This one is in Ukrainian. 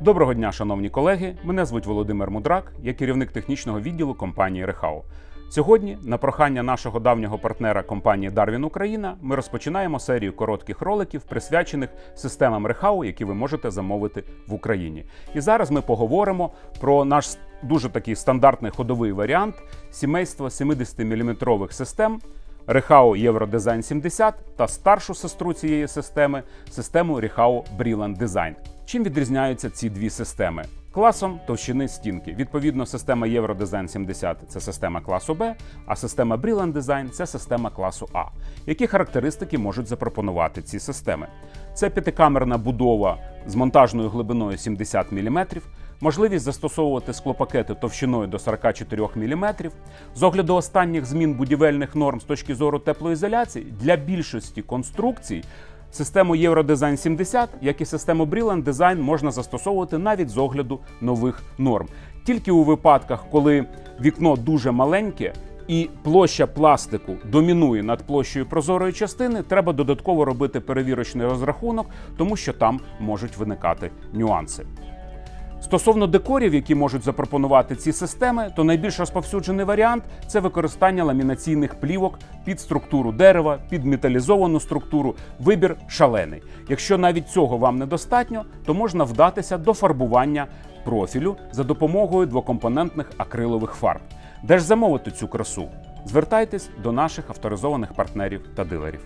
Доброго дня, шановні колеги. Мене звуть Володимир Мудрак, я керівник технічного відділу компанії Рехау. Сьогодні, на прохання нашого давнього партнера компанії Darwin Україна, ми розпочинаємо серію коротких роликів, присвячених системам Рехау, які ви можете замовити в Україні. І зараз ми поговоримо про наш дуже такий стандартний ходовий варіант сімейства 70-мм систем. Рехау Євродизайн 70 та старшу сестру цієї системи систему Рехау Бріланд Design. Чим відрізняються ці дві системи? Класом товщини стінки. Відповідно, система Євродизайн 70 це система класу Б, а система Brilliant Design це система класу А. Які характеристики можуть запропонувати ці системи? Це п'ятикамерна будова з монтажною глибиною 70 мм, можливість застосовувати склопакети товщиною до 44 мм. З огляду останніх змін будівельних норм з точки зору теплоізоляції для більшості конструкцій Систему Євродизайн 70, як і систему Brilliant Design можна застосовувати навіть з огляду нових норм. Тільки у випадках, коли вікно дуже маленьке і площа пластику домінує над площею прозорої частини, треба додатково робити перевірочний розрахунок, тому що там можуть виникати нюанси. Стосовно декорів, які можуть запропонувати ці системи, то найбільш розповсюджений варіант це використання ламінаційних плівок під структуру дерева, під металізовану структуру. Вибір шалений. Якщо навіть цього вам недостатньо, то можна вдатися до фарбування профілю за допомогою двокомпонентних акрилових фарб. Де ж замовити цю красу? Звертайтесь до наших авторизованих партнерів та дилерів.